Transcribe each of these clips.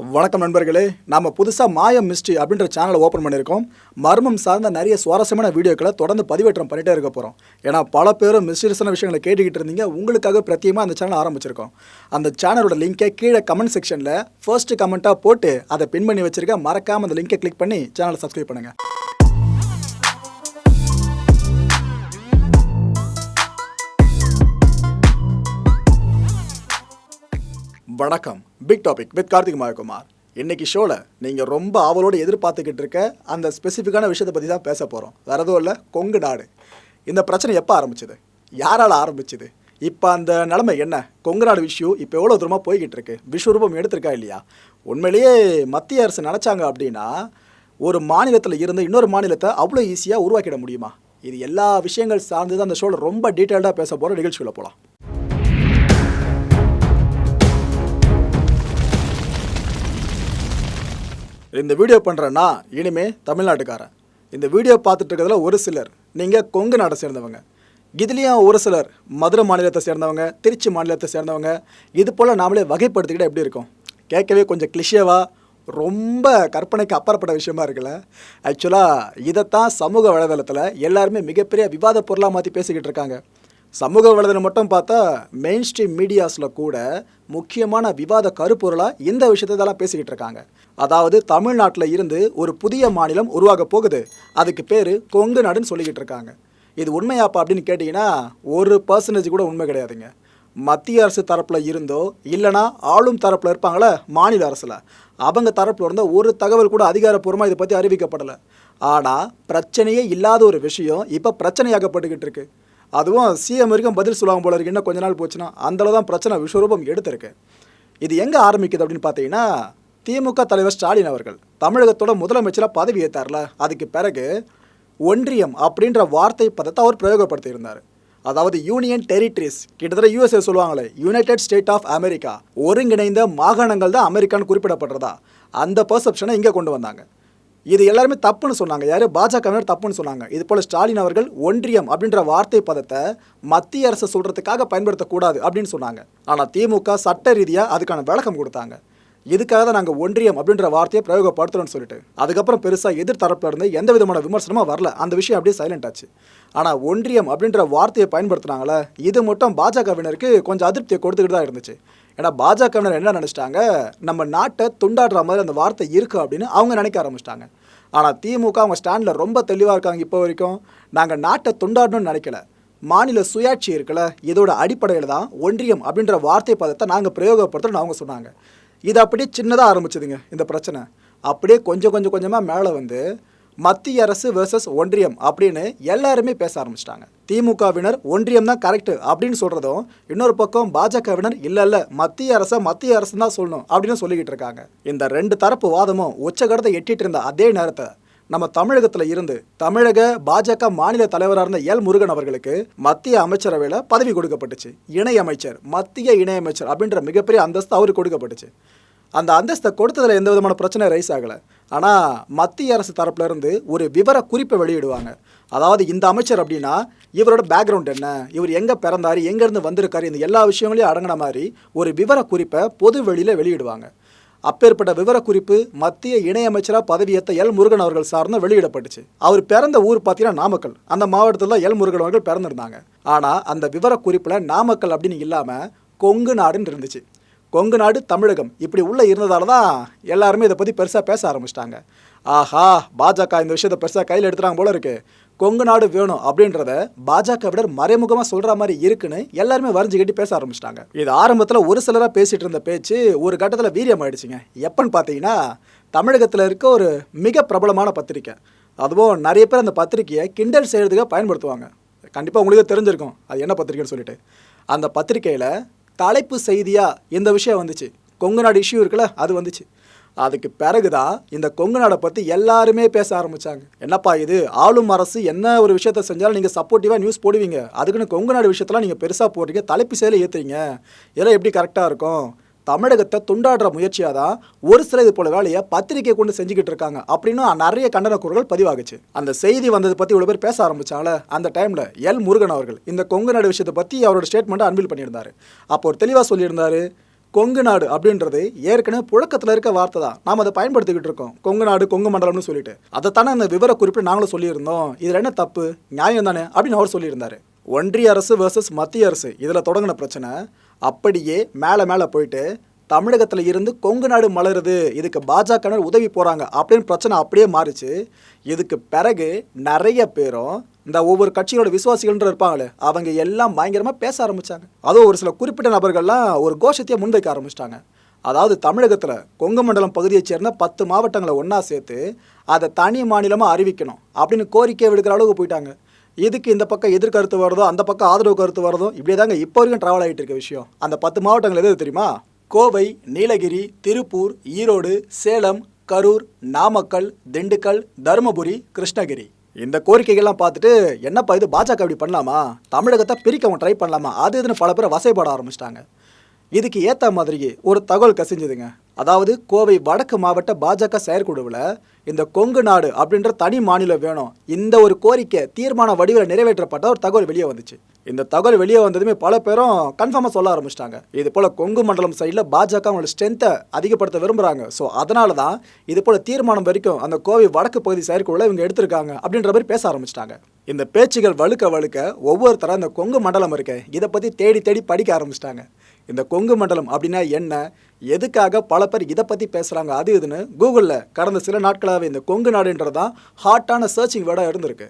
வணக்கம் நண்பர்களே. நாம் புதுசாக மாயம் மிஸ்ட்ரி அப்படின்ற சேனலை ஓப்பன் பண்ணியிருக்கோம். மர்மம் சார்ந்த நிறைய சுவாரஸ்யமான வீடியோக்களை தொடர்ந்து பதிவேற்றம் பண்ணிட்டே இருக்க போகிறோம் ஏன்னா பல பேரும் மிஸ்டீரியஸான விஷயங்களை கேட்டுக்கிட்டு இருந்தீங்க. உங்களுக்காக பிரத்தியமாக அந்த சேனல் ஆரம்பிச்சிருக்கோம். அந்த சேனலோட லிங்கை கீழே கமெண்ட் செக்ஷனில் ஃபர்ஸ்ட் கமெண்ட்டாக போட்டு அதை பின் பண்ணி வச்சுருக்க மறக்காமல் அந்த லிங்கை கிளிக் பண்ணி சேனலை சப்ஸ்கிரைப் பண்ணுங்கள் வணக்கம். Big topic with Karthik Mayakumar. இன்னைக்கு ஷோவில் நீங்கள் ரொம்ப ஆவலோடு எதிர்பார்த்துக்கிட்டு இருக்க அந்த ஸ்பெசிஃபிக்கான விஷயத்தை பற்றி தான் பேச போகிறோம் வேறு எதுவும் இல்லை கொங்கு நாடு. இந்த பிரச்சனை எப்போ ஆரம்பிச்சது? யாரால் ஆரம்பிச்சது? இப்போ அந்த நிலைமை என்ன? கொங்கு நாடு விஷயம் இப்போ எவ்வளோ தூரமாக போய்கிட்டு இருக்கு? விஸ்வரூபம் எடுத்திருக்கா இல்லையா? உண்மையிலேயே மத்திய அரசு நினச்சாங்க அப்படின்னா ஒரு மாநிலத்தில் இருந்து இன்னொரு மாநிலத்தை அவ்வளோ ஈஸியாக உருவாக்கிட முடியுமா? இது எல்லா விஷயங்கள் சார்ந்து தான் அந்த ஷோவில் ரொம்ப டீட்டெயில்டாக பேச போகிற நிகழ்ச்சியில் போகலாம் இந்த வீடியோ பண்ணுறேன்னா இனிமே தமிழ்நாட்டுக்காரன். இந்த வீடியோ பார்த்துட்டு இருக்கிறதுல ஒரு சிலர். நீங்கள் கொங்கு நாட்டை சேர்ந்தவங்க. இதுலேயும் ஒரு சிலர் மதுரை மாநிலத்தை சேர்ந்தவங்க திருச்சி மாநிலத்தை சேர்ந்தவங்க. இது போல் நாமளே வகைப்படுத்திக்கிட்ட எப்படி இருக்கும்? கேட்கவே கொஞ்சம் கிளிஷேவாக ரொம்ப கற்பனைக்கு அப்பாற்பட்ட விஷயமா இருக்குல்ல? ஆக்சுவலாக இதைத்தான் சமூக வலைதளத்தில் எல்லாருமே மிகப்பெரிய விவாத பொருளாக மாற்றி பேசிக்கிட்டு இருக்காங்க. சமூக வலைதளம் மட்டும் பார்த்தா மெயின் ஸ்ட்ரீம் மீடியாஸில் கூட முக்கியமான விவாத கருப்பொருளாக இந்த விஷயத்தை பேசிக்கிட்டு இருக்காங்க. அதாவது தமிழ்நாட்டில் இருந்து ஒரு புதிய மாநிலம் உருவாக போகுது. அதுக்கு பேர் கொங்கு நாடுன்னு சொல்லிக்கிட்டு இருக்காங்க. இது உண்மையாப்பா அப்படின்னு கேட்டிங்கன்னா ஒரு பர்சன்டேஜ் கூட உண்மை கிடையாதுங்க. மத்திய அரசு தரப்பில் இருந்தோ இல்லைனா ஆளும் தரப்பில் இருப்பாங்களே மாநில அரசில். அவங்க தரப்பில் இருந்த ஒரு தகவல் கூட அதிகாரப்பூர்வமாக இதை பற்றி அறிவிக்கப்படலை. ஆனால் பிரச்சனையே இல்லாத ஒரு விஷயம் இப்போ பிரச்சனையாகப்பட்டுக்கிட்டு இருக்குது அதுவும் சிஎம் வரைக்கும் பதில் சொல்லுவாங்க போல இருக்கு. இன்னும் கொஞ்ச நாள் போச்சுன்னா அந்தளவு தான் பிரச்சனை விஸ்வரூபம் எடுத்திருக்கு. இது எங்கே ஆரம்பிக்குது அப்படின்னு பார்த்தீங்கன்னா திமுக தலைவர் ஸ்டாலின் அவர்கள் தமிழகத்தோட முதலமைச்சராக பதவி ஏற்றார்ல அதுக்கு பிறகு ஒன்றியம் அப்படின்ற வார்த்தை பதத்தை அவர் பிரயோகப்படுத்தியிருந்தார். அதாவது யூனியன் டெரிட்டரிஸ் கிட்டத்தட்ட யூஎஸ்ஏ சொல்லுவாங்களே யுனைடெட் ஸ்டேட் ஆஃப் அமெரிக்கா ஒருங்கிணைந்த மாகாணங்கள் தான் அமெரிக்கான்னு குறிப்பிடப்படுறதா. அந்த பர்செப்ஷனை இங்கே கொண்டு வந்தாங்க. இது எல்லாருமே தப்புன்னு சொன்னாங்க. யார் பாஜகவினர் தப்புன்னு சொன்னாங்க. இது போல் ஸ்டாலின் அவர்கள் ஒன்றியம் அப்படின்ற வார்த்தை பதத்தை மத்திய அரசு சொல்கிறதுக்காக பயன்படுத்தக்கூடாது அப்படின்னு சொன்னாங்க. ஆனால் திமுக சட்ட ரீதியாக அதுக்கான விளக்கம் கொடுத்தாங்க. இதுக்காக தான் நாங்கள் ஒன்றியம் அப்படின்ற வார்த்தையை பிரயோகப்படுத்துறோம்னு சொல்லிட்டு. அதுக்கப்புறம் பெருசாக எதிர்த்தரப்பில் இருந்து எந்த விதமான விமர்சனமும் வரல. அந்த விஷயம் அப்படியே சைலண்ட் ஆச்சு. ஆனால் ஒன்றியம் அப்படின்ற வார்த்தையை பயன்படுத்துனாங்களே இது மட்டும் பாஜகவினருக்கு கொஞ்சம் அதிருப்தியை கொடுத்துக்கிட்டு தான் இருந்துச்சு. ஏன்னா பாஜகவினர் என்ன நினச்சிட்டாங்க? நம்ம நாட்டை துண்டாடுற மாதிரி அந்த வார்த்தை இருக்கு அப்படின்னு அவங்க நினைக்க ஆரம்பிச்சிட்டாங்க. ஆனால் திமுக அவங்க ஸ்டாண்டில் ரொம்ப தெளிவாக இருக்காங்க இப்போ வரைக்கும். நாங்கள் நாட்டை துண்டாடணும்னு நினைக்கல. மாநில சுயாட்சி இருக்குல்ல இதோட அடிப்படையில் தான் ஒன்றியம் அப்படின்ற வார்த்தை பதத்தை நாங்கள் பிரயோகப்படுத்துறோம்னு அவங்க சொன்னாங்க. இது அப்படியே சின்னதாக ஆரம்பிச்சதுங்க இந்த பிரச்சனை. அப்படியே கொஞ்சம் கொஞ்சம் கொஞ்சமாக மேலே வந்து மத்திய அரசு வெர்சஸ் ஒன்றியம் அப்படின்னு எல்லாருமே பேச ஆரம்பிச்சிட்டாங்க. திமுகவினர் ஒன்றியம் தான் கரெக்ட் அப்படின்னு சொல்கிறதும் இன்னொரு பக்கம் பாஜகவினர் இல்லை இல்லை மத்திய அரசை மத்திய அரசு தான் சொல்லணும் அப்படின்னு சொல்லிக்கிட்டு இருக்காங்க. இந்த ரெண்டு தரப்பு வாதமும் உச்சகடத்தை எட்டிட்டு இருந்த அதே நேரத்தை நம்ம தமிழகத்தில் இருந்து தமிழக பாஜக மாநில தலைவராக இருந்த எல் முருகன் அவர்களுக்கு மத்திய அமைச்சரவையில் பதவி கொடுக்கப்பட்டுச்சு. இணையமைச்சர் மத்திய இணையமைச்சர் அப்படின்ற மிகப்பெரிய அந்தஸ்து அவருக்கு கொடுக்கப்பட்டுச்சு. அந்த அந்தஸ்தை கொடுத்ததில் எந்த விதமான பிரச்சனை ரைஸ் ஆகலை. ஆனால் மத்திய அரசு தரப்புலேருந்து ஒரு விவர குறிப்பை வெளியிடுவாங்க. அதாவது இந்த அமைச்சர் அப்படின்னா இவரோட பேக்ரவுண்ட் என்ன இவர் எங்கே பிறந்தார் எங்கேருந்து வந்திருக்காரு இந்த எல்லா விஷயங்களையும் அடங்கின மாதிரி ஒரு விவர குறிப்பை பொது வெளியில் வெளியிடுவாங்க. அப்பேற்பட்ட விவரக்குறிப்பு மத்திய இணையமைச்சராக பதவியேற்ற எல் முருகன் அவர்கள் சார்ந்த வெளியிடப்பட்டுச்சு. அவர் பிறந்த ஊர் பார்த்தீங்கன்னா நாமக்கல். அந்த மாவட்டத்தில் எல் முருகன் அவர்கள் பிறந்திருந்தாங்க. ஆனால் அந்த விவரக்குறிப்பில் நாமக்கல் அப்படின்னு இல்லாமல் கொங்கு நாடுன்னு இருந்துச்சு. கொங்கு நாடு தமிழகம். இப்படி உள்ளே இருந்ததால தான் எல்லாருமே இதை பற்றி பெருசாக பேச ஆரம்பிச்சிட்டாங்க. ஆஹா பாஜக இந்த விஷயத்தை பெருசாக கையில் எடுத்துறாங்க போல இருக்கு. கொங்கு நாடு வேணும் அப்படின்றத பாஜக விடர் மறைமுகமாக சொல்கிற மாதிரி இருக்குன்னு எல்லாருமே வரைஞ்சு கட்டி பேச ஆரம்பிச்சிட்டாங்க. இது ஆரம்பத்தில் ஒரு சிலராக பேசிகிட்டு இருந்த பேச்சு ஒரு கட்டத்தில் வீரியம் ஆயிடுச்சுங்க. எப்பன்னு பார்த்தீங்கன்னா தமிழகத்தில் இருக்க ஒரு மிக பிரபலமான பத்திரிக்கை. அதுவும் நிறைய பேர் அந்த பத்திரிக்கையை கிண்டல் செய்கிறதுக்காக பயன்படுத்துவாங்க. கண்டிப்பாக உங்களுக்கு தெரிஞ்சிருக்கும். அது என்ன பத்திரிக்கைன்னு சொல்லிட்டு. அந்த பத்திரிக்கையில் தலைப்பு செய்தியாக இந்த விஷயம் வந்துச்சு. கொங்கு நாடு இஷ்யூ இருக்குல்ல அது வந்துச்சு. அதுக்கு பிறகுதான் இந்த கொங்கு நாடை பற்றி எல்லாருமே பேச ஆரம்பித்தாங்க என்னப்பா இது? ஆளும் அரசு என்ன ஒரு விஷயத்த செஞ்சாலும் நீங்கள் சப்போர்ட்டிவாக நியூஸ் போடுவீங்க. அதுக்குன்னு கொங்கு நாடு விஷயத்தெல்லாம் நீங்கள் பெருசாக போடுறீங்க தலைப்பு செயலை ஏற்றுறீங்க இதெல்லாம் எப்படி கரெக்டாக இருக்கும்? தமிழகத்தை துண்டாடுற முயற்சியாக தான் ஒரு சில இது போல வேலையை பத்திரிக்கை கொண்டு செஞ்சுக்கிட்டு இருக்காங்க அப்படின்னு நிறைய கண்டன குரல்கள் பதிவாகுச்சு. அந்த செய்தி வந்ததை பற்றி இவ்வளோ பேர் பேச ஆரம்பிச்சாங்களே அந்த டைமில் எல் முருகன் அவர்கள் இந்த கொங்கு நாடு விஷயத்தை பற்றி அவரோட ஸ்டேட்மெண்ட்டை அன்பில் பண்ணியிருந்தாரு. அப்போ ஒரு தெளிவாக சொல்லியிருந்தாரு கொங்கு நாடு அப்படின்றது ஏற்கனவே புழக்கத்தில் இருக்க வார்த்தை தான். நாம் அதை பயன்படுத்திக்கிட்டு இருக்கோம். கொங்கு நாடு கொங்கு மண்டலம்னு சொல்லிட்டு. அதைத்தானே அந்த விவர குறிப்பிட்டு நாங்களும் சொல்லியிருந்தோம். இதில் என்ன தப்பு? நியாயம் தானே? அப்படின்னு அவர் சொல்லியிருந்தார். ஒன்றிய அரசு வர்சஸ் மத்திய அரசு. இதில் தொடங்கின பிரச்சனை அப்படியே மேலே மேலே போயிட்டு தமிழகத்தில் இருந்து கொங்கு நாடு மலருது இதுக்கு பாஜகனர் உதவி போகிறாங்க அப்படின்னு பிரச்சனை அப்படியே மாறிச்சு. இதுக்கு பிறகு நிறைய பேரும் இந்த ஒவ்வொரு கட்சியோட விசுவாசிகள்ன்ற இருப்பாங்களே அவங்க எல்லாம் பயங்கரமாக பேச ஆரம்பித்தாங்க அதுவும் ஒரு சில குறிப்பிட்ட நபர்கள்லாம் ஒரு கோஷத்தையே முன்வைக்க ஆரம்பிச்சிட்டாங்க. அதாவது தமிழகத்தில் கொங்கு மண்டலம் பகுதியைச் சேர்ந்த பத்து மாவட்டங்களை ஒன்றா சேர்த்து அதை தனி மாநிலமாக அறிவிக்கணும் அப்படின்னு கோரிக்கை விடுக்கிற அளவுக்கு போயிட்டாங்க. எதுக்கு இந்த பக்கம் எதிர்கருத்து வருதோ அந்த பக்கம் ஆதரவு கருத்து வருதோ இப்படியே தாங்க இப்போ வரைக்கும் ட்ராவல் ஆகிட்டு இருக்க விஷயம். அந்த பத்து மாவட்டங்கள் எது தெரியுமா? கோவை நீலகிரி திருப்பூர் ஈரோடு சேலம் கரூர் நாமக்கல் திண்டுக்கல் தருமபுரி கிருஷ்ணகிரி. இந்த கோரிக்கைகள்லாம் பார்த்துட்டு என்னப்பா இது பாஜக அப்படி பண்ணலாமா? தமிழகத்தை பிரிக்கவும் ட்ரை பண்ணலாமா? அது இதுன்னு பல பேர் வசைப்பட ஆரம்பிச்சிட்டாங்க. இதுக்கு ஏற்ற மாதிரி ஒரு தகவல் கசிஞ்சுதுங்க. அதாவது கோவை வடக்கு மாவட்ட பாஜக செயற்குழுவில் இந்த கொங்கு நாடு அப்படின்ற தனி மாநிலம் வேணும். இந்த ஒரு கோரிக்கை தீர்மான வடிவில் நிறைவேற்றப்பட்ட ஒரு தகவல் வெளியே வந்துச்சு. இந்த தகவல் வெளியே வந்ததுமே பல பேரும் கன்ஃபார்மாக சொல்ல ஆரம்பிச்சிட்டாங்க. இது போல் கொங்கு மண்டலம் சைடில் பாஜக அவங்களோட ஸ்ட்ரென்த்தை அதிகப்படுத்த விரும்புகிறாங்க ஸோ அதனால தான் இது போல் தீர்மானம் வரைக்கும் அந்த கோவை வடக்கு பகுதி செயற்குழுவில் இவங்க எடுத்திருக்காங்க அப்படின்ற மாதிரி பேச ஆரம்பிச்சிட்டாங்க. இந்த பேச்சுகள் வழுக்க வழுக்க ஒவ்வொருத்தராக இந்த கொங்கு மண்டலம் இருக்க இதை பற்றி தேடி தேடி படிக்க ஆரம்பிச்சிட்டாங்க. இந்த கொங்கு மண்டலம் அப்படின்னா என்ன? எதுக்காக பல பேர் இதை பற்றி பேசுகிறாங்க அது இதுன்னு கூகுளில் கடந்த சில நாட்களாகவே இந்த கொங்கு நாடுன்றது தான் ஹாட்டான சர்ச்சிங் வேர்டாக இருந்திருக்கு.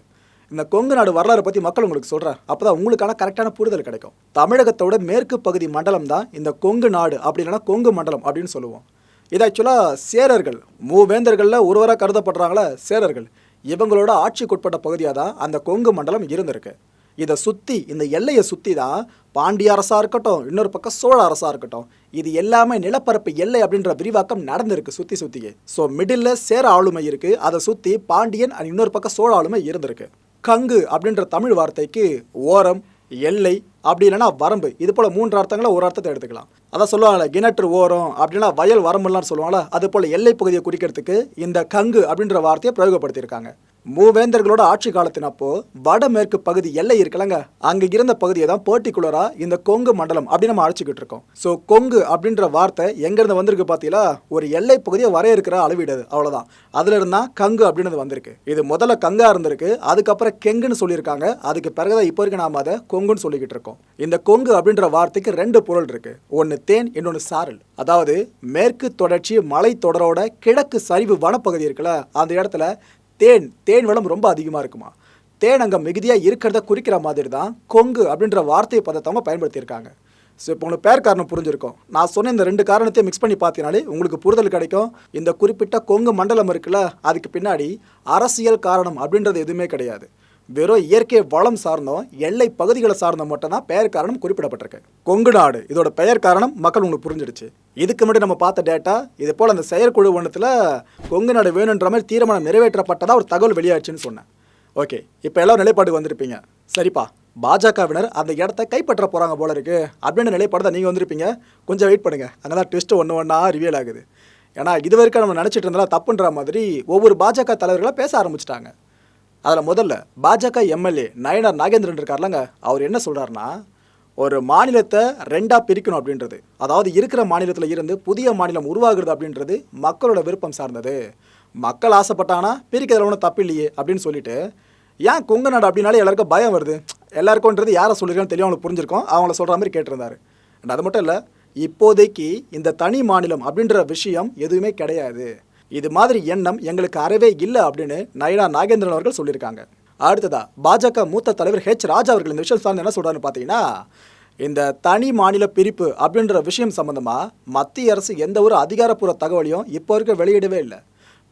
இந்த கொங்கு நாடு வரலாறு பற்றி மக்கள் உங்களுக்கு சொல்கிறேன் அப்போ தான் உங்களுக்கான கரெக்டான புரிதல் கிடைக்கும். தமிழகத்தோட மேற்கு பகுதி மண்டலம் தான் இந்த கொங்கு நாடு அப்படி இல்லைன்னா கொங்கு மண்டலம் அப்படின்னு சொல்லுவோம். இது ஆக்சுவலாக சேரர்கள் மூவேந்தர்களில் ஒருவராக கருதப்படுறாங்களா? சேரர்கள். இவங்களோட ஆட்சிக்குட்பட்ட பகுதியாக தான் அந்த கொங்கு மண்டலம் இருந்திருக்கு. இதை சுற்றி இந்த எல்லையை சுற்றி தான் பாண்டிய அரசாக இருக்கட்டும் இன்னொரு பக்கம் சோழ அரசாக இருக்கட்டும் இது எல்லாமே நிலப்பரப்பு எல்லை அப்படின்ற விரிவாக்கம் நடந்திருக்கு சுற்றி சுற்றியே ஸோ மிடில் சேர ஆளுமை இருக்குது அதை சுற்றி பாண்டியன் அண்ட் இன்னொரு பக்கம் சோழ ஆளுமை இருந்திருக்கு. கங்கு அப்படின்ற தமிழ் வார்த்தைக்கு ஓரம் எல்லை அப்படி இல்லைன்னா வரம்பு. இது போல் மூன்று அர்த்தங்களை ஒரு அர்த்தத்தை எடுத்துக்கலாம். அதான் சொல்லுவாங்கல்ல கிணற்று ஓரம் அப்படின்னா வயல் வரம்புலாம் சொல்லுவாங்களா அது போல் எல்லை பகுதியை குறிக்கிறதுக்கு இந்த கங்கு அப்படின்ற வார்த்தையை பிரயோகப்படுத்தியிருக்காங்க. மூவேந்தர்களோட ஆட்சி காலத்தின் அப்போ வடமேற்கு பகுதி எல்லை இருக்கலங்க அங்க இருந்த பகுதியை தான் பர்டிகுலரா இந்த கொங்கு மண்டலம் அப்படின்னு நம்ம அழைச்சிக்கிட்டு இருக்கோம். ஸோ கொங்கு அப்படின்ற வார்த்தை எங்கிருந்து வந்திருக்கு பார்த்தீங்களா ஒரு எல்லை பகுதியை வரையறுக்கிற அளவீடு அது அதுல இருந்தா கங்கு அப்படின்னு வந்திருக்கு. இது முதல்ல கங்கா இருந்திருக்கு. அதுக்கப்புறம் கெங்குன்னு சொல்லியிருக்காங்க. அதுக்கு பிறகுதான் இப்போ இருக்க நாம அதை கொங்குன்னு சொல்லிக்கிட்டு இருக்கோம். இந்த கொங்கு அப்படின்ற வார்த்தைக்கு ரெண்டு பொருள் இருக்கு. ஒன்னு தேன் இன்னொன்று சாரல். அதாவது மேற்கு தொடர்ச்சி மலை தொடரோட கிழக்கு சரிவு வனப்பகுதி இருக்குல்ல அந்த இடத்துல தேன் தேன் வளம் ரொம்ப அதிகமாக இருக்குமா? தேன் அங்கே மிகுதியாக இருக்கிறத குறிக்கிற மாதிரி தான் கொங்கு அப்படின்ற வார்த்தை பதத்தை அவங்க பயன்படுத்தியிருக்காங்க. ஸோ இப்போ உங்களுக்கு பேர் காரணம் புரிஞ்சிருக்கும். நான் சொன்ன இந்த ரெண்டு காரணத்தையும் மிக்ஸ் பண்ணி பார்த்தீங்கனாலே உங்களுக்கு புரிதல் கிடைக்கும். இந்த குறிப்பிட்ட கொங்கு மண்டலம் இருக்குல்ல அதுக்கு பின்னாடி அரசியல் காரணம் அப்படின்றது எதுவுமே கிடையாது. வெறும் இயற்கை வளம் சார்ந்தோம் எல்லை பகுதிகளை சார்ந்த மட்டும் தான் பெயர் காரணம் குறிப்பிடப்பட்டிருக்கு. கொங்கு நாடு இதோட பெயர் காரணம் மக்கள் உங்களுக்கு புரிஞ்சிடுச்சு. இதுக்கு முன்னாடி நம்ம பார்த்த டேட்டா இது போல் அந்த செயற்குழு ஒன்றத்தில் கொங்கு நாடு வேணுன்ற மாதிரி தீர்மானம் நிறைவேற்றப்பட்டதாக ஒரு தகவல் வெளியாச்சுன்னு சொன்னேன். ஓகே இப்போ எல்லாம் நிலைப்பாடு வந்திருப்பீங்க. சரிப்பா பாஜகவினர் அந்த இடத்த கைப்பற்ற போகிறாங்க போல இருக்குது அப்படின்னு நிலைப்பாடு தான் நீங்கள் வந்திருப்பீங்க. கொஞ்சம் வெயிட் பண்ணுங்கள் அங்கே தான் ட்விஸ்ட்டு ஒன்று ஒன்றா ரிவியல் ஆகுது. ஏன்னா இது வரைக்கும் நம்ம நினச்சிட்டு இருந்தாலும் தப்புன்ற மாதிரி ஒவ்வொரு பாஜக தலைவர்களாக பேச ஆரம்பிச்சிட்டாங்க. அதில் முதல்ல பாஜக எம்எல்ஏ நயனார் நாகேந்திரன் இருக்கார்லங்க. அவர் என்ன சொல்கிறாருன்னா ஒரு மாநிலத்தை ரெண்டாக பிரிக்கணும் அப்படின்றது. அதாவது இருக்கிற மாநிலத்தில் இருந்து புதிய மாநிலம் உருவாகிறது அப்படின்றது மக்களோட விருப்பம் சார்ந்தது. மக்கள் ஆசைப்பட்டாங்கன்னா பிரிக்கிறதுல ஒன்றும் தப்பு இல்லையே அப்படின்னு சொல்லிட்டு ஏன் கொங்கு நாடு அப்படின்னாலே எல்லாருக்கும் பயம் வருது. எல்லாருக்கும்ன்றது யாரை சொல்லிருக்கான்னு தெரியும் அவங்களுக்கு புரிஞ்சிருக்கோம். அவங்கள சொல்கிற மாதிரி கேட்டிருந்தாரு. அது மட்டும் இல்லை இப்போதைக்கு இந்த தனி மாநிலம் அப்படின்ற விஷயம் எதுவுமே கிடையாது. இது மாதிரி எண்ணம் எங்களுக்கு அறவே இல்லை அப்படின்னு நயனா நாகேந்திரன் அவர்கள் சொல்லியிருக்காங்க. அடுத்ததா பாஜக மூத்த தலைவர் ஹெச் ராஜா அவர்கள் இந்த விஷயம் சார்ந்து என்ன சொல்கிறாருன்னு பார்த்தீங்கன்னா இந்த தனி மாநில பிரிப்பு அப்படின்ற விஷயம் சம்மந்தமாக மத்திய அரசு எந்த ஒரு அதிகாரப்பூர்வ தகவலையும் இப்போ வரைக்கும் வெளியிடவே இல்லை.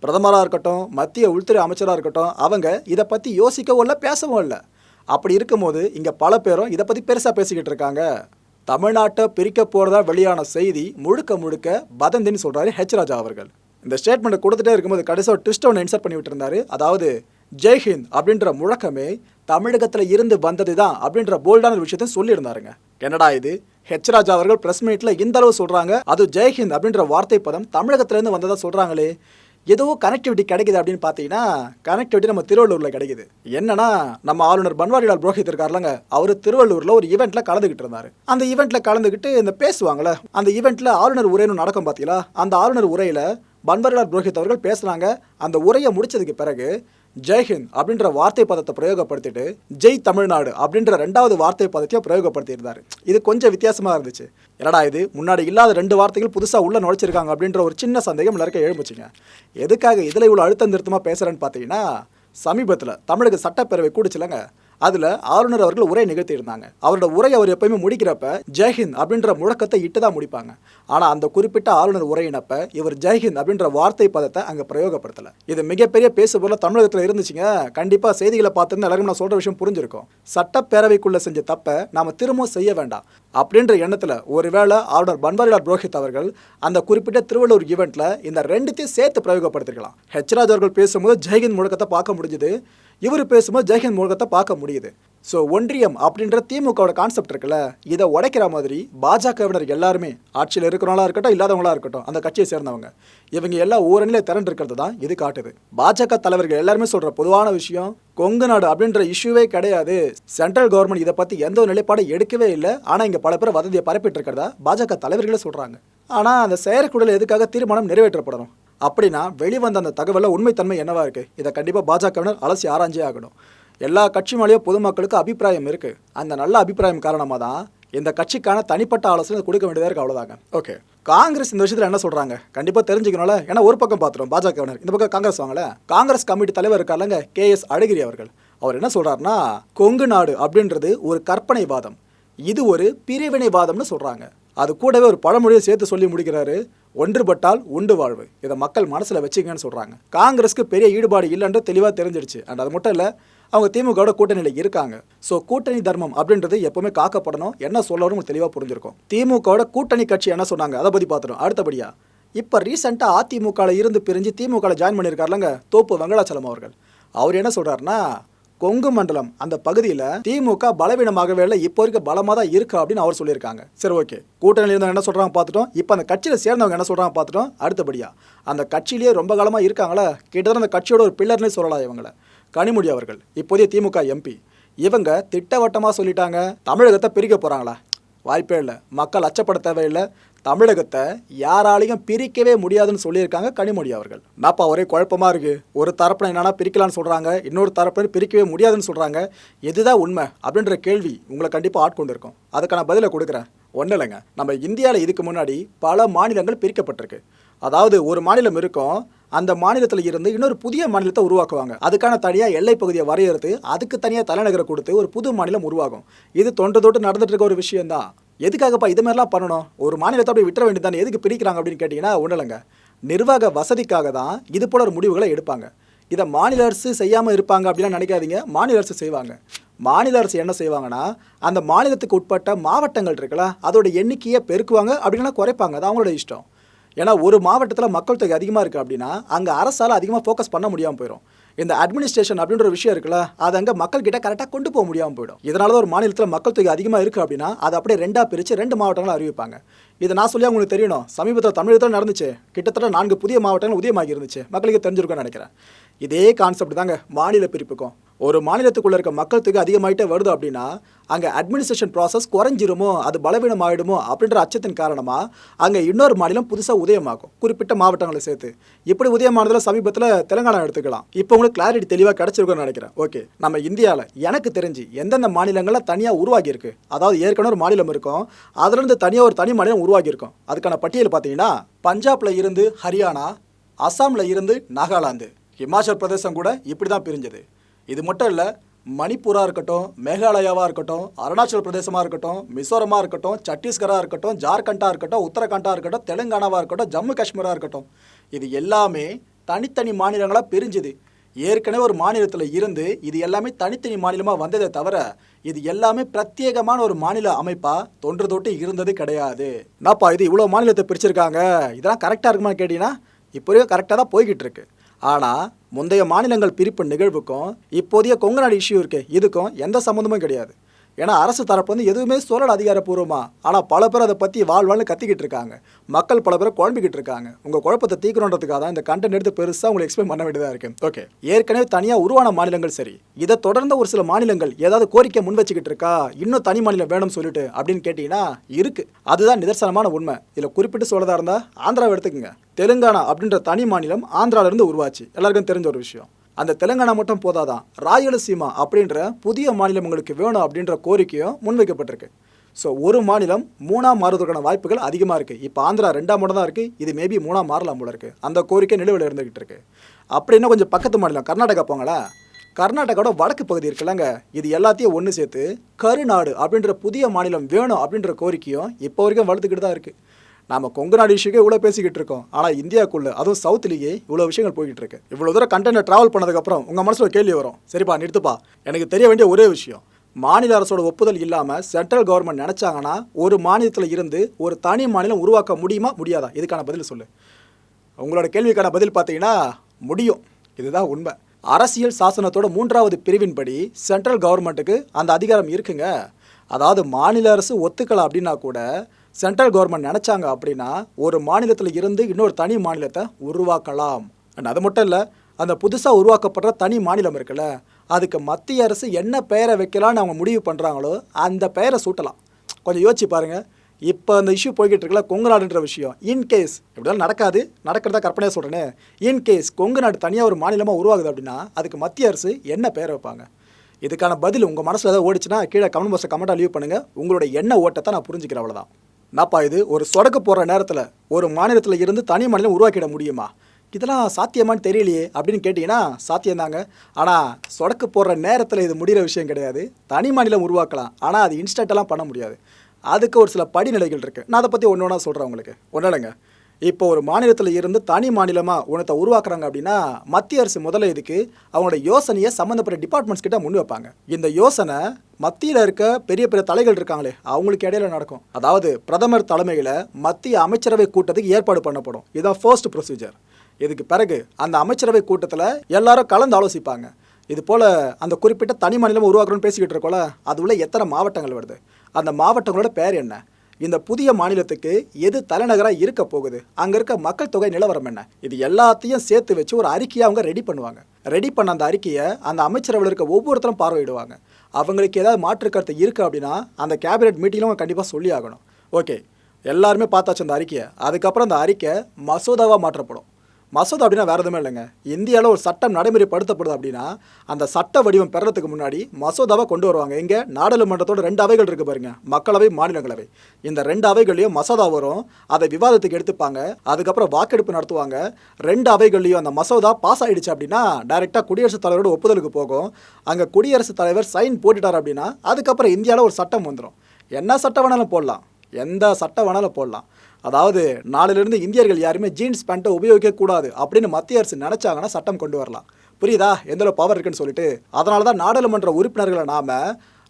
பிரதமராக இருக்கட்டும் மத்திய உள்துறை அமைச்சராக இருக்கட்டும் அவங்க இதை பற்றி யோசிக்கவும் இல்லை பேசவும் இல்லை. அப்படி இருக்கும்போது இங்கே பல பேரும் இதை பற்றி பெருசாக பேசிக்கிட்டு இருக்காங்க. தமிழ்நாட்டை பிரிக்க போகிறதா வெளியான செய்தி முழுக்க முழுக்க பதந்தின்னு சொல்கிறாரு ஹெச் ராஜா அவர்கள். இந்த ஸ்டேட்மெண்ட்டை கொடுத்துட்டே இருக்கும்போது கடைசியாக ஒரு ட்விஸ்ட் ஒன்று இன்சர்ட் பண்ணி விட்டுருந்தாரு. அதாவது ஜெய்ஹிந்த் அப்படின்ற முழக்கமே தமிழகத்தில் இருந்து வந்தது தான் அப்படின்ற போல்டான ஒரு விஷயத்தையும் சொல்லியிருந்தாருங்க. என்னடா இது? ஹெச் ராஜா அவர்கள் பிரஸ் மீட்டில் இந்த அளவு சொல்கிறாங்க அது ஜெய்ஹிந்த் அப்படின்ற வார்த்தை பதம் தமிழகத்திலேருந்து வந்ததாக சொல்கிறாங்களே ஏதோ கனெக்டிவிட்டி கிடைக்குது அப்படின்னு பார்த்தீங்கன்னா கனெக்டிவிட்டி நம்ம திருவள்ளூரில் கிடைக்குது. என்னன்னா நம்ம ஆளுநர் பன்வாரிலால் புரோஹித் இருக்கார்லங்க அவர் திருவள்ளூரில் ஒரு ஈவெண்ட்டில் கலந்துக்கிட்டு இருந்தார். அந்த ஈவெண்ட்டில் கலந்துக்கிட்டு இந்த பேசுவாங்களே அந்த ஈவெண்ட்டில் ஆளுநர் உரைன்னு நடக்கும் பார்த்தீங்களா அந்த ஆளுநர் உரையில் பன்வாரிலால் புரோஹித் அவர்கள் பேசுனாங்க அந்த உரையை முடிச்சதுக்கு பிறகு ஜெய்ஹிந்த் அப்படின்ற வார்த்தை பதத்தை பிரயோகப்படுத்திட்டு ஜெய் தமிழ்நாடு அப்படின்ற ரெண்டாவது வார்த்தை பதத்தையும் பிரயோகப்படுத்தியிருந்தார். இது கொஞ்சம் வித்தியாசமாக இருந்துச்சு. என்னடா இது? முன்னாடி இல்லாத ரெண்டு வார்த்தைகள் புதுசாக உள்ள நுழைச்சிருக்காங்க அப்படின்ற ஒரு சின்ன சந்தேகம் எல்லாருக்கும் எழும்புச்சுங்க. எதுக்காக இதில் இவ்வளோ அழுத்தம் திருத்தமாக பேசுகிறேன்னு பார்த்தீங்கன்னா சமீபத்தில் தமிழக சட்டப்பேரவை கூடுச்சுலங்க. அதில் ஆளுநர் அவர்கள் உரை நிகழ்த்தியிருந்தாங்க. அவரோட உரை அவர் எப்பயுமே முடிக்கிறப்ப ஜெய்ஹிந்த் அப்படின்ற முழக்கத்தை இட்டு தான் முடிப்பாங்க. ஆனால் அந்த குறிப்பிட்ட ஆளுநர் உரையினப்ப இவர் ஜெய்ஹிந்த் அப்படின்ற வார்த்தை பதத்தை அங்கே பிரயோகப்படுத்தலை. இது மிகப்பெரிய பேசுபொருள் தமிழகத்தில் இருந்துச்சுங்க. கண்டிப்பாக செய்திகளை பார்த்துருந்து எல்லாருக்கும் நான் சொல்கிற விஷயம் புரிஞ்சிருக்கும். சட்டப்பேரவைக்குள்ளே செஞ்ச தப்பை நாம் திரும்பவும் செய்ய வேண்டாம் அப்படின்ற எண்ணத்தில் ஒருவேளை ஆளுநர் பன்வாரிலால் புரோஹித் அவர்கள் அந்த குறிப்பிட்ட திருவள்ளூர் ஈவெண்ட்டில் இந்த ரெண்டுத்தையும் சேர்த்து பிரயோகப்படுத்திருக்கலாம். ஹெச்ராஜ் அவர்கள் பேசும்போது ஜெய்ஹிந்த் முழக்கத்தை பார்க்க முடிஞ்சுது. இவர் பேசும்போது ஜெயஹிந்த் முழக்கத்தை பார்க்க முடியுது. ஸோ ஒன்றியம் அப்படின்ற திமுகவோட கான்செப்ட் இருக்குல்ல இதை உடைக்கிற மாதிரி பாஜகவினர் எல்லாருமே ஆட்சியில் இருக்கிறவங்களா இருக்கட்டும் இல்லாதவங்களா இருக்கட்டும் அந்த கட்சியை சேர்ந்தவங்க இவங்க எல்லாம் ஊரணிலே திரண்டு இருக்கிறது தான் இது காட்டுது. பாஜக தலைவர்கள் எல்லாருமே சொல்கிற பொதுவான விஷயம் கொங்கு நாடு அப்படின்ற இஷ்யூவே கிடையாது. சென்ட்ரல் கவர்மெண்ட் இதை பற்றி எந்த ஒரு நிலைப்பாடும் எடுக்கவே இல்லை. ஆனால் இங்கே பல பேர் வதந்தியை பரப்பிட்டு இருக்கிறதா பாஜக தலைவர்களே சொல்கிறாங்க ஆனால் அந்த செயற்குழல் எதுக்காக தீர்மானம் நிறைவேற்றப்படணும்? அப்படின்னா வெளிவந்த அந்த தகவலில் உண்மைத்தன்மை என்னவா இருக்குது இதை கண்டிப்பாக பாஜகவினர் அலசி ஆராய்ஞ்சே ஆகணும். எல்லா கட்சி மேலேயும் பொதுமக்களுக்கு அபிப்பிராயம் இருக்குது அந்த நல்ல அபிப்பிராயம் காரணமாக தான் இந்த கட்சிக்கான தனிப்பட்ட ஆலோசனை கொடுக்க வேண்டியதாக இருக்குது அவ்வளோதாங்க ஓகே. காங்கிரஸ் இந்த விஷயத்தில் என்ன சொல்கிறாங்க கண்டிப்பாக தெரிஞ்சுக்கணும்ல. ஏன்னா ஒரு பக்கம் பார்த்துரும் பாஜகவினர். இந்த பக்கம் காங்கிரஸ் வாங்கல. காங்கிரஸ் கமிட்டி தலைவர் இருக்காருலங்க கே எஸ் அழகிரி அவர்கள். அவர் என்ன சொல்கிறாருன்னா கொங்கு நாடு அப்படின்றது ஒரு கற்பனைவாதம். இது ஒரு பிரிவினைவாதம்னு சொல்கிறாங்க அது கூடவே ஒரு பழமொழியை சேர்த்து சொல்லி முடிக்கிறாரு ஒன்றுபட்டால் உண்டு வாழ்வு. இதை மக்கள் மனசில் வச்சுக்கங்கன்னு சொல்கிறாங்க காங்கிரஸ்க்கு பெரிய ஈடுபாடு இல்லைன்ற தெளிவாக தெரிஞ்சிடுச்சு. அண்ட் அது மட்டும் இல்லை அவங்க திமுகவோட கூட்டணியில் இருக்காங்க. ஸோ கூட்டணி தர்மம் அப்படின்றது எப்போவுமே காக்கப்படணும். என்ன சொல்லணும் தெளிவாக புரிஞ்சிருக்கும். திமுகவோட கூட்டணி கட்சி என்ன சொன்னாங்க? அதை பற்றி பார்த்துரும் அடுத்தபடியாக இப்போ ரீசெண்டாக அதிமுகவில் இருந்து பிரிஞ்சு திமுகவில் ஜாயின் பண்ணியிருக்காருலங்க தோப்பு வெங்கடாச்சலம் அவர்கள். அவர் என்ன சொல்கிறாருன்னா கொங்கு மண்டலம் அந்த பகுதியில் திமுக பலவீனமாகவே இல்லை இப்போ இருக்க பலமாக தான் இருக்கு அப்படின்னு அவர் சொல்லியிருக்காங்க. சரி ஓகே. கூட்டணியில் இருந்தவங்க என்ன சொல்கிறாங்க பார்த்துட்டோம். இப்போ அந்த கட்சியில் சேர்ந்தவங்க என்ன சொல்கிறாங்க பார்த்துட்டோம். அடுத்தபடியாக அந்த கட்சியிலேயே ரொம்ப காலமாக இருக்காங்களா கிட்டத்தட்ட அந்த கட்சியோட ஒரு பில்லர்னே சொல்லலாம் இவங்களை. கனிமொழி அவர்கள் இப்போதைய திமுக எம்பி. இவங்க திட்டவட்டமாக சொல்லிட்டாங்க தமிழகத்தை பிரிக்க போகிறாங்களா வாய்ப்பே இல்லை. மக்கள் அச்சப்பட தேவையில்லை. தமிழகத்தை யாராலையும் பிரிக்கவே முடியாதுன்னு சொல்லியிருக்காங்க கனிமொழி அவர்கள். நாப்பா ஒரே குழப்பமாக இருக்குது ஒரு தரப்பில் என்னென்னா பிரிக்கலாம்னு சொல்கிறாங்க இன்னொரு தரப்பில் பிரிக்கவே முடியாதுன்னு சொல்கிறாங்க எதுதான் உண்மை அப்படின்ற கேள்வி உங்களை கண்டிப்பாக ஆட்கொண்டு இருக்கும் அதுக்கான பதிலை கொடுக்குறேன். ஒன்றும் இல்லைங்க. நம்ம இந்தியாவில் இதுக்கு முன்னாடி பல மாநிலங்கள் பிரிக்கப்பட்டிருக்கு. அதாவது ஒரு மாநிலம் இருக்கும் அந்த மாநிலத்தில் இருந்து இன்னொரு புதிய மாநிலத்தை உருவாக்குவாங்க. அதுக்கான தனியாக எல்லை பகுதியை வரையறுத்து அதுக்கு தனியாக தலைநகரை கொடுத்து ஒரு புது மாநிலம் உருவாகும். இது தொன்று தொட்டு நடந்துட்டு இருக்க ஒரு விஷயம்தான். எதுக்காகப்பா இது மாதிரிலாம் பண்ணணும்? ஒரு மாநிலத்தை அப்படி விட்டுற வேண்டியதானே எதுக்கு பிரிக்கிறாங்க அப்படின்னு கேட்டிங்கன்னா ஒன்றும் இல்லைங்க. நிர்வாக வசதிக்காக தான் இது போல ஒரு முடிவுகளை எடுப்பாங்க. இதை மாநில அரசு செய்யாமல் இருப்பாங்க அப்படிலாம் நினைக்காதீங்க. மாநில அரசு செய்வாங்க. மாநில அரசு என்ன செய்வாங்கன்னா அந்த மாநிலத்துக்கு உட்பட்ட மாவட்டங்கள் இருக்குல்ல அதோட எண்ணிக்கையை பெருக்குவாங்க அப்படின்னா குறைப்பாங்க. அது அவங்களோட இஷ்டம். ஏன்னா ஒரு மாவட்டத்தில் மக்கள் தொகை அதிகமாக இருக்குது அப்படின்னா அங்கே அரசால் அதிகமாக ஃபோக்கஸ் பண்ண முடியாமல் போயிடும் இந்த அட்மினிஸ்ட்ரேஷன் அப்படின்ற ஒரு விஷயம் இருக்குல்ல அது அங்கே மக்கள்கிட்ட கரெக்டாக கொண்டு போக முடியாமல் போயிடும். இதனால தான் ஒரு மாநிலத்தில் மக்கள் தொகை அதிகமாக இருக்குது அப்படின்னா அதை அப்படியே ரெண்டாக பிரித்து ரெண்டு மாவட்டங்களும் அறிவிப்பாங்க. இதை நான் சொல்லி உங்களுக்கு தெரியணும். சமீபத்தில் தமிழகத்தில் நடந்துச்சு. கிட்டத்தட்ட நான்கு புதிய மாவட்டங்கள் உதயமாகி இருந்துச்சு. மக்களுக்கு தெரிஞ்சிருக்கும்னு நினைக்கிறேன். இதே கான்செப்ட் தாங்க மாநில பிரிப்புக்கும். ஒரு மாநிலத்துக்குள்ளே இருக்க மக்கள் தொகை அதிகமாயிட்டே வருது அப்படின்னா அங்கே அட்மினிஸ்ட்ரேஷன் ப்ராசஸ் குறைஞ்சிருமோ அது பலவீனம் ஆயிடுமோ அப்படின்ற அச்சத்தின் காரணமாக அங்கே இன்னொரு மாநிலம் புதுசாக உதயமாகும். குறிப்பிட்ட மாவட்டங்களை சேர்த்து. இப்படி உதயமானதில் சமீபத்தில் தெலுங்கானா எடுத்துக்கலாம். இப்போ உங்களுக்கு கிளாரிட்டி தெளிவாக கிடச்சிருக்குன்னு நினைக்கிறேன். ஓகே நம்ம இந்தியாவில் எனக்கு தெரிஞ்சு எந்தெந்த மாநிலங்களில் தனியாக உருவாகியிருக்கு. அதாவது ஏற்கனவே ஒரு மாநிலம் இருக்கும். அதுலேருந்து தனியாக ஒரு தனி மாநிலம் உருவாகியிருக்கும். அதுக்கான பட்டியல் பார்த்தீங்கன்னா பஞ்சாப்பில் இருந்து ஹரியானா அசாமில் இருந்து நாகாலாந்து. ஹிமாச்சல் பிரதேசம் கூட இப்படி தான் பிரிஞ்சது. இது மட்டும் இல்லை மணிப்பூராக இருக்கட்டும் மேகாலயாவாக இருக்கட்டும் அருணாச்சல பிரதேசமாக இருக்கட்டும் மிசோரமாக இருக்கட்டும் சத்தீஸ்கராக இருக்கட்டும் ஜார்க்கண்டாக இருக்கட்டும் உத்தரகாண்டாக இருக்கட்டும் தெலுங்கானாவாக இருக்கட்டும் ஜம்மு காஷ்மீராக இருக்கட்டும். இது எல்லாமே தனித்தனி மாநிலங்களாக பிரிஞ்சுது. ஏற்கனவே ஒரு மாநிலத்தில் இருந்து இது எல்லாமே தனித்தனி மாநிலமாக வந்ததே தவிர இது எல்லாமே பிரத்யேகமான ஒரு மாநில அமைப்பாக தொன்று தொட்டு இருந்தது கிடையாது. என்னப்பா இது இவ்வளோ மாநிலத்தை பிரிச்சிருக்காங்க? இதெல்லாம் கரெக்டாக இருக்குமான்னு கேட்டிங்கன்னா இப்போ கரெக்டாக தான் போய்கிட்டு இருக்கு. ஆனால் முந்தைய மாநிலங்கள் பிரிப்பு நிகழ்வுக்கும் இப்போதைய கொங்கு நாடு இஷ்யூ இருக்கு இதுக்கும் எந்த சம்மந்தமும் கிடையாது. ஏன்னா அரசு தரப்பு வந்து எதுவுமே சொல்லல அதிகாரப்பூர்வமாக ஆனால் பல பேர் அதை பற்றி வாழ்வாழ்னு கத்திக்கிட்டு இருக்காங்க. மக்கள் பல பேர் குழம்பிக்கிட்டு இருக்காங்க. உங்கள் குழப்பத்தை தீக்கணுன்றதுக்காக தான் இந்த கண்டென்ட் எடுத்து பெருசாக உங்களுக்கு எக்ஸ்பிளைன் பண்ண வேண்டியதாக இருக்கு. ஓகே ஏற்கனவே தனியாக உருவான மாநிலங்கள் சரி. இதை தொடர்ந்து ஒரு சில மாநிலங்கள் ஏதாவது கோரிக்கை முன் வச்சுக்கிட்டு இருக்கா? இன்னும் தனி மாநிலம் வேணும்னு சொல்லிட்டு அப்படின்னு கேட்டிங்கன்னா இருக்குது அதுதான் நிதர்சனமான உண்மை. இதில் குறிப்பிட்டு சொல்லதாக இருந்தால் ஆந்திராவை எடுத்துக்கோங்க. தெலுங்கானா அப்படின்ற தனி மாநிலம் ஆந்திரால இருந்து உருவாச்சு. எல்லாருக்கும் தெரிஞ்ச ஒரு விஷயம். அந்த தெலுங்கானா மட்டும் போதாதான் ராயலசீமா அப்படின்ற புதிய மாநிலம் உங்களுக்கு வேணும் அப்படின்ற கோரிக்கையும் முன்வைக்கப்பட்டிருக்கு. ஸோ ஒரு மாநிலம் மூணாம் மாறுவதற்கான வாய்ப்புகள் அதிகமாக இருக்குது இப்போ ஆந்திரா ரெண்டாம் மட்டும் தான் இருக்குது இது மேபி மூணாம் மாறலாம் போல இருக்குது அந்த கோரிக்கை நிலுவையில் இருந்துகிட்டு இருக்கு. அப்படின்னா கொஞ்சம் பக்கத்து மாநிலம் கர்நாடகா போங்களா? கர்நாடகாவோட வடக்கு பகுதி இருக்குல்லங்க. இது எல்லாத்தையும் ஒன்று சேர்த்து கருநாடு அப்படின்ற புதிய மாநிலம் வேணும் அப்படின்ற கோரிக்கையும் இப்போ வரைக்கும் வளர்த்துக்கிட்டு தான் இருக்குது நாம் கொங்கு நாடு இஷ்யூக்கே இவ்வளோ பேசிக்கிட்டு இருக்கோம். ஆனால் இந்தியாவுக்குள்ளே அதுவும் சவுத்துலேயே இவ்வளோ விஷயங்கள் போய்கிட்டு இருக்கு. இவ்வளோ தூரம் கண்டென்ட் ட்ராவல் பண்ணதுக்கப்புறம் உங்கள் மனசில் கேள்வி வரும். சரிப்பா நிறுத்துப்பா. எனக்கு தெரிய வேண்டிய ஒரே விஷயம். மாநில அரசோட ஒப்புதல் இல்லாமல் சென்ட்ரல் கவர்மெண்ட் நினச்சாங்கன்னா ஒரு மாநிலத்தில் இருந்து ஒரு தனி மாநிலம் உருவாக்க முடியுமா முடியாதா? இதுக்கான பதில் சொல்லு. உங்களோட கேள்விக்கான பதில் பார்த்தீங்கன்னா முடியும். இதுதான் உண்மை. அரசியல் சாசனத்தோட மூன்றாவது பிரிவின்படி சென்ட்ரல் கவர்மெண்ட்டுக்கு அந்த அதிகாரம் இருக்குங்க. அதாவது மாநில அரசு ஒத்துக்கலாம் அப்படின்னா கூட சென்ட்ரல் கவர்மெண்ட் நினச்சாங்க அப்படின்னா ஒரு மாநிலத்தில் இருந்து இன்னொரு தனி மாநிலத்தை உருவாக்கலாம். அண்ட் அது மட்டும் இல்லை அந்த புதுசாக உருவாக்கப்படுற தனி மாநிலம் இருக்குல்ல அதுக்கு மத்திய அரசு என்ன பெயரை வைக்கலாம்னு அவங்க முடிவு பண்ணுறாங்களோ அந்த பெயரை சூட்டலாம். கொஞ்சம் யோசிச்சு பாருங்கள் இப்போ அந்த இஷ்யூ போய்கிட்டு இருக்கல கொங்கு நாடுன்ற விஷயம் இன்கேஸ் இப்படிலாம் நடக்காது. நடக்கிறதா கற்பனையாக சொல்கிறேனே இன்கேஸ் கொங்கு நாடு தனியாக ஒரு மாநிலமாக உருவாகுது அப்படின்னா அதுக்கு மத்திய அரசு என்ன பெயர் வைப்பாங்க? இதுக்கான பதில் உங்கள் மனசில் ஏதாவது ஓடிச்சுன்னா கீழே கமெண்ட் பாக்ஸில் கமெண்ட்டாக லீவ் பண்ணுங்கள் உங்களுடைய எண்ண ஓட்டத்தை நான் புரிஞ்சுக்கிறேன் அவ்வளோதான் நாப்பா இது? ஒரு சொடக்கு போகிற நேரத்தில் ஒரு மாநிலத்தில் இருந்து தனி மாநிலம் உருவாக்கிட முடியுமா? இதெல்லாம் சாத்தியமான்னு தெரியலையே அப்படின்னு கேட்டிங்கன்னா சாத்தியம்தாங்க. ஆனால் சொடக்கு போடுற நேரத்தில் இது முடிகிற விஷயம் கிடையாது. தனி மாநிலம் உருவாக்கலாம். ஆனால் அது இன்ஸ்டண்ட்டெல்லாம் பண்ண முடியாது. அதுக்கு ஒரு சில படிநிலைகள் இருக்குது நான் அதை பற்றி ஒன்று ஒன்றா சொல்கிறேன் உங்களுக்கு. ஒன்றுங்க இப்போ ஒரு மாநிலத்தில் இருந்து தனி மாநிலமாக உனத்தை உருவாக்குறாங்க அப்படின்னா மத்திய அரசு முதல்ல இதுக்கு அவங்களோட யோசனையை சம்மந்தப்பட்ட டிபார்ட்மெண்ட்ஸ் கிட்ட முன் வைப்பாங்க. இந்த யோசனை மத்தியில் இருக்க பெரிய பெரிய தலைகள் இருக்காங்களே அவங்களுக்கு இடையில நடக்கும். அதாவது பிரதமர் தலைமையில் மத்திய அமைச்சரவை கூட்டத்துக்கு ஏற்பாடு பண்ணப்படும். இதுதான் ஃபர்ஸ்ட் ப்ரொசீஜர் இதுக்கு பிறகு அந்த அமைச்சரவை கூட்டத்தில் எல்லாரும் கலந்து ஆலோசிப்பாங்க. இது போல் அந்த குறிப்பிட்ட தனி மாநிலம் உருவாக்குறோன்னு பேசிக்கிட்டு இருக்கோம்ல அது உள்ள எத்தனை மாவட்டங்கள் வருது? அந்த மாவட்டங்களோட பேர் என்ன? இந்த புதிய மாநிலத்துக்கு எது தலைநகராக இருக்க போகுது? அங்கே இருக்க மக்கள் தொகை நிலவரம் என்ன? இது எல்லாத்தையும் சேர்த்து வச்சு ஒரு அறிக்கையை அவங்க ரெடி பண்ணுவாங்க. ரெடி பண்ண அந்த அறிக்கையை அந்த அமைச்சரவையில் இருக்க ஒவ்வொருத்தரும் பார்வையிடுவாங்க. அவங்களுக்கு ஏதாவது மாற்று கருத்து இருக்குது அப்படின்னா அந்த கேபினெட் மீட்டிங்கிலும் கண்டிப்பாக சொல்லி ஆகணும். ஓகே எல்லாருமே பார்த்தாச்சு அந்த அறிக்கையை. அதுக்கப்புறம் அந்த அறிக்கை மசோதாவாக மாற்றப்படும். மசோதா அப்படின்னா வேறு எதுவுமே இல்லைங்க. இந்தியாவில் ஒரு சட்டம் நடைமுறைப்படுத்தப்படுது அப்படின்னா அந்த சட்ட வடிவம் பெறத்துக்கு முன்னாடி மசோதாவை கொண்டு வருவாங்க. இங்கே நாடாளுமன்றத்தோட ரெண்டு அவைகள் இருக்குது பாருங்க. மக்களவை மாநிலங்களவை. இந்த ரெண்டு அவைகள்லையும் மசோதா வரும். அதை விவாதத்துக்கு எடுத்துப்பாங்க. அதுக்கப்புறம் வாக்கெடுப்பு நடத்துவாங்க. ரெண்டு அவைகள்லையும் அந்த மசோதா பாஸ் ஆகிடுச்சு அப்படின்னா டைரெக்டாக குடியரசுத் தலைவரோட ஒப்புதலுக்கு போகும். அங்கே குடியரசுத் தலைவர் சைன் போட்டுட்டார் அப்படின்னா அதுக்கப்புறம் இந்தியாவில் ஒரு சட்டம் வந்துடும் என்ன சட்டம் வேணாலும் போடலாம். எந்த சட்டம் வேணாலும் போடலாம். அதாவது நாளிலிருந்து இந்தியர்கள் யாருமே ஜீன்ஸ் பேண்ட்டை உபயோகிக்கக்கூடாது அப்படின்னு மத்திய அரசு நினச்சாங்கன்னா சட்டம் கொண்டு வரலாம். புரியுதா? எந்தளவு பவர் இருக்குன்னு சொல்லிட்டு. அதனால தான் நாடாளுமன்ற உறுப்பினர்களை நாம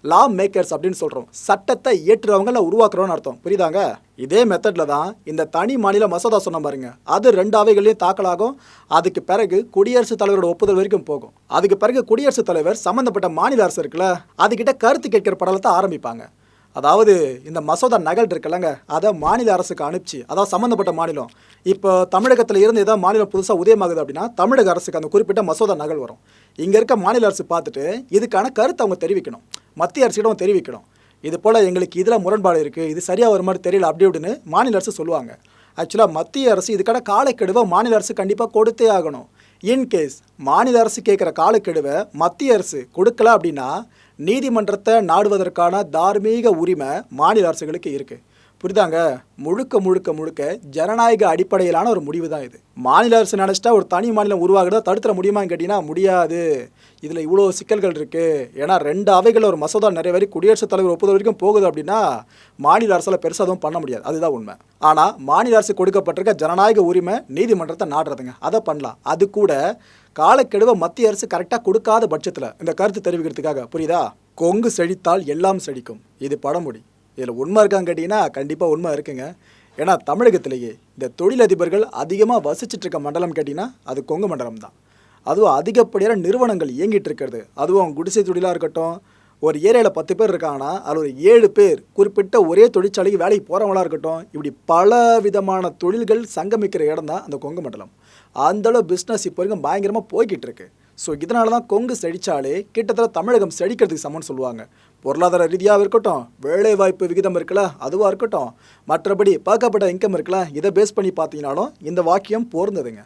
லா மேக்கர்ஸ் அப்படின்னு சொல்கிறோம் சட்டத்தை இயற்றுறவங்கள உருவாக்குறோம்னு அர்த்தம். புரியுதாங்க? இதே மெத்தடில் தான் இந்த தனி மாநில மசோதா சொன்ன பாருங்க. அது ரெண்டு அவைகளையும் தாக்கலாகும். அதுக்கு பிறகு குடியரசுத் தலைவரோட ஒப்புதல் வரைக்கும் போகும். அதுக்கு பிறகு குடியரசுத் தலைவர் சம்மந்தப்பட்ட மாநில அரசு இருக்குல்ல அதுக்கிட்ட கருத்து கேட்கிற படலத்தை ஆரம்பிப்பாங்க. அதாவது இந்த மசோதா நகல் இருக்குல்லங்க அதை மாநில அரசுக்கு அனுப்பிச்சு அதாவது சம்மந்தப்பட்ட மாநிலம். இப்போ தமிழகத்தில் இருந்து ஏதாவது மாநிலம் புதுசாக உதயமாகுது அப்படின்னா தமிழக அரசுக்கு அந்த குறிப்பிட்ட மசோதா நகல் வரும். இங்கே இருக்க மாநில அரசு பார்த்துட்டு இதுக்கான கருத்தை அவங்க தெரிவிக்கணும். மத்திய அரசிடம் தெரிவிக்கணும். இது போல் எங்களுக்கு இதில் முரண்பாடு இருக்குது இது சரியாக ஒரு மாதிரி தெரியல அப்படி அப்படின்னு மாநில அரசு சொல்லுவாங்க. ஆக்சுவலாக மத்திய அரசு இதுக்கான காலக்கெடுவை மாநில அரசு கண்டிப்பாக கொடுத்தே ஆகணும். இன்கேஸ் மாநில அரசு கேட்குற காலக்கெடுவை மத்திய அரசு கொடுக்கல அப்படின்னா நீதிமன்றத்தை நாடுவதற்கான தார்மீக உரிமை மாநில அரசுகளுக்கு இருக்குது புரிதாங்க? முழுக்க முழுக்க முழுக்க ஜனநாயக அடிப்படையிலான ஒரு முடிவு தான் இது. மாநில அரசு நினச்சிட்டா ஒரு தனி மாநிலம் உருவாகிறத தடுத்துட முடியுமான்னு கேட்டிங்கன்னா முடியாது. இதில் இவ்வளோ சிக்கல்கள் இருக்குது ஏன்னா ரெண்டு அவைகளில் ஒரு மசோதா நிறைவேறி குடியரசுத் தலைவர் ஒப்புதல் வரைக்கும் போகுது அப்படின்னா மாநில அரசால் பெருசாக எதுவும் பண்ண முடியாது. அதுதான் உண்மை. ஆனால் மாநில அரசு கொடுக்கப்பட்டிருக்க ஜனநாயக உரிமை நீதிமன்றத்தை நாடுறதுங்க. அதை பண்ணலாம். அது கூட காலக்கெடுவை மத்திய அரசு கரெக்டாக கொடுக்காத பட்சத்தில் இந்த கருத்து தெரிவிக்கிறதுக்காக புரியுதா? கொங்கு செழித்தால் எல்லாம் செழிக்கும். இது படமுடி இதில் உண்மை இருக்கான்னு கேட்டிங்கன்னா கண்டிப்பாக உண்மை இருக்குங்க. ஏன்னா தமிழகத்திலேயே இந்த தொழிலதிபர்கள் அதிகமாக வசிச்சிட்டு இருக்க மண்டலம் கேட்டிங்கன்னா அது கொங்கு மண்டலம் தான் அதுவும் அதிகப்படியான நிறுவனங்கள் இயங்கிட்டு இருக்கிறது. அதுவும் குடிசை தொழிலாக இருக்கட்டும் ஒரு ஏரியாவில் பத்து பேர் இருக்காங்கன்னா அதில் ஒரு ஏழு பேர் குறிப்பிட்ட ஒரே தொழிற்சாலைக்கு வேலைக்கு போகிறவங்களா இருக்கட்டும் இப்படி பல விதமான தொழில்கள் சங்கமிக்கிற இடம் தான் அந்த கொங்கு மண்டலம். அந்தளவு பிஸ்னஸ் இப்போ வரைக்கும் பயங்கரமாக போய்கிட்டு இருக்கு. ஸோ இதனால தான் கொங்கு செழித்தாலே கிட்டத்தட்ட தமிழகம் செழிக்கிறதுக்கு சமம்னு சொல்லுவாங்க. பொருளாதார ரீதியாக இருக்கட்டும் வேலைவாய்ப்பு விகிதம் இருக்குல்ல அதுவாக இருக்கட்டும். மற்றபடி பார்க்கப்பட்ட இன்கம் இருக்குல்ல இதை பேஸ் பண்ணி பார்த்தீங்கனாலும் இந்த வாக்கியம் பொருந்ததுங்க.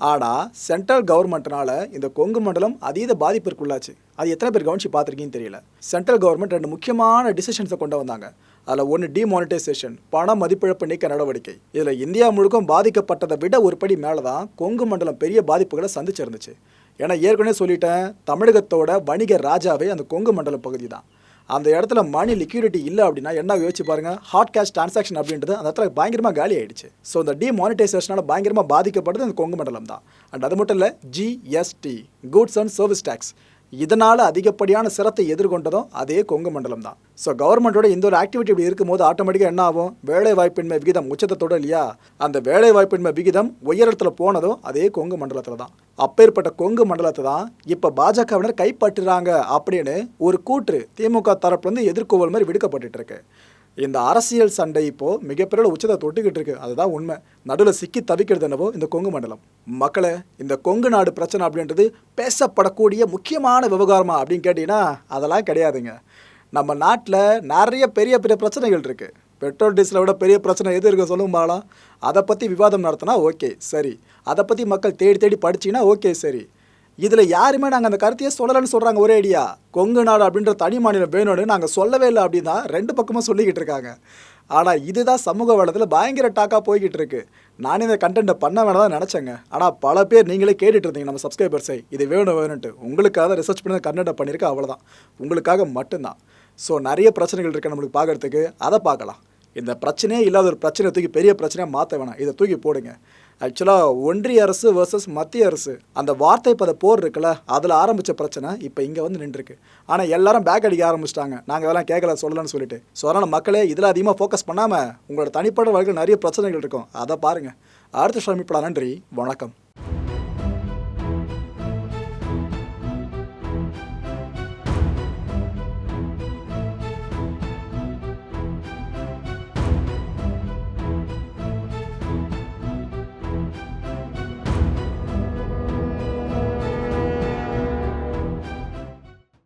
ஆனால் சென்ட்ரல் கவர்மெண்ட்னால இந்த கொங்கு மண்டலம் அதீத பாதிப்பிற்குள்ளாச்சு. அது எத்தனை பேர் கவனிச்சு பார்த்துருக்கீங்கன்னு தெரியல. சென்ட்ரல் கவர்மெண்ட் ரெண்டு முக்கியமான டிசிஷன்ஸை கொண்டு வந்தாங்க. அதில் ஒன்று டிமானிட்டைசேஷன் பண மதிப்பிழப்பு நீக்க நடவடிக்கை. இதில் இந்தியா முழுக்கும் பாதிக்கப்பட்டதை விட ஒரு படி மேலே தான் கொங்கு மண்டலம் பெரிய பாதிப்புகளை சந்திச்சிருந்துச்சு. ஏன்னா ஏற்கனவே சொல்லிட்டேன் தமிழகத்தோட வணிக ராஜாவே அந்த கொங்கு மண்டல பகுதி தான் அந்த இடத்துல மணி லிக்யூரிட்டி இல்லை அப்படின்னா என்ன யோசிச்சு பாருங்க? ஹாட் கேஷ் டிரான்சாக்ஷன் அப்படின்றது அந்த இடத்துல பயங்கரமாக காலி ஆயிடுச்சு. ஸோ இந்த டிமானிட்டைசேஷனால பயங்கரமாக பாதிக்கப்படுறது அந்த கொங்கு மண்டலம் தான். அண்ட் அது மட்டும் இல்லை GST goods and service tax இதனால் அதிகப்படியான சிரத்தை எதிர்கொண்டதும் அதே கொங்கு மண்டலம் தான். ஸோ கவர்மெண்ட்டோட இந்த ஒரு ஆக்டிவிட்டி இப்படி இருக்கும்போது ஆட்டோமேட்டிக்காக என்ன ஆகும்? வேலை வாய்ப்பின்மை விகிதம் உச்சத்தோட இல்லையா? அந்த வேலை வாய்ப்பின்மை விகிதம் உயரத்துல போனதும் அதே கொங்கு மண்டலத்தில் தான். அப்பேற்பட்ட கொங்கு மண்டலத்தை தான் இப்போ பாஜகவினர் கைப்பற்றுறாங்க அப்படின்னு ஒரு கூற்று திமுக தரப்புலேருந்து எதிர்கோவல் மாதிரி விடுக்கப்பட்டுட்டு இருக்கு. இந்த அரசியல் சண்டை இப்போது மிகப்பெரிய உச்சத்தை தொட்டுக்கிட்டு இருக்கு. அதுதான் உண்மை. நடுவில் சிக்கி தவிக்கிறது என்னவோ இந்த கொங்கு மண்டலம். மக்களை இந்த கொங்கு நாடு பிரச்சனை அப்படின்றது பேசப்படக்கூடிய முக்கியமான விவகாரமா அப்படின்னு கேட்டிங்கன்னா அதெல்லாம் கிடையாதுங்க. நம்ம நாட்டில் நிறைய பெரிய பெரிய பிரச்சனைகள் இருக்குது பெட்ரோல் டீசலை விட பெரிய பிரச்சனை எது இருக்கு சொல்லும் பாலாம் அதை பற்றி விவாதம் நடத்தினா ஓகே சரி. அதை பற்றி மக்கள் தேடி தேடி படிச்சீங்கன்னா ஓகே சரி. இதில் யாருமே நாங்கள் அந்த கருத்தையே சொல்லலைன்னு சொல்கிறாங்க ஒரே ஐடியா கொங்கு நாடு அப்படின்ற தனி மாநிலம் வேணும்னு நாங்கள் சொல்லவே இல்லை அப்படின்னா ரெண்டு பக்கமும் சொல்லிக்கிட்டு இருக்காங்க. ஆனால் இதுதான் சமூக வளத்தில் பயங்கர டாக்காக போய்கிட்டு இருக்கு. நானே இந்த கண்டென்ட்டை பண்ண வேணாம் தான் நினச்சேங்க. ஆனால் பல பேர் நீங்களே கேட்டுட்டு இருந்தீங்க நம்ம சப்ஸ்கிரைபர்ஸை இது வேணும் வேணும்ட்டு உங்களுக்காக ரிசர்ச் பண்ணி கண்டென்ட்டை பண்ணியிருக்கேன் அவ்வளோதான் உங்களுக்காக மட்டும்தான். ஸோ நிறைய பிரச்சனைகள் இருக்குது நம்மளுக்கு பார்க்கறதுக்கு. அதை பார்க்கலாம். இந்த பிரச்சனையே இல்லாத ஒரு பிரச்சனை தூக்கி பெரிய பிரச்சனையாக மாற்ற வேணாம். இதை தூக்கி போடுங்க. ஆக்சுவலாக ஒன்றிய அரசு வர்சஸ் மத்திய அரசு அந்த வார்த்தை பத போர் இருக்குல்ல அதில் ஆரம்பித்த பிரச்சனை இப்போ இங்கே வந்து நின்றுருக்கு. ஆனால் எல்லாரும் பேக் அடிக்க ஆரம்பிச்சிட்டாங்க. நாங்கள் இதெல்லாம் கேட்கல சொல்லலன்னு சொல்லிட்டு. ஸோ அதனால் மக்களே இதில் அதிகமாக ஃபோக்கஸ் பண்ணாமல் உங்களோட தனிப்பட்ட வாழ்க்கையில் நிறைய பிரச்சனைகள் இருக்கும். அதை பாருங்கள் அடுத்த சமிப்படா நன்றி. வணக்கம்.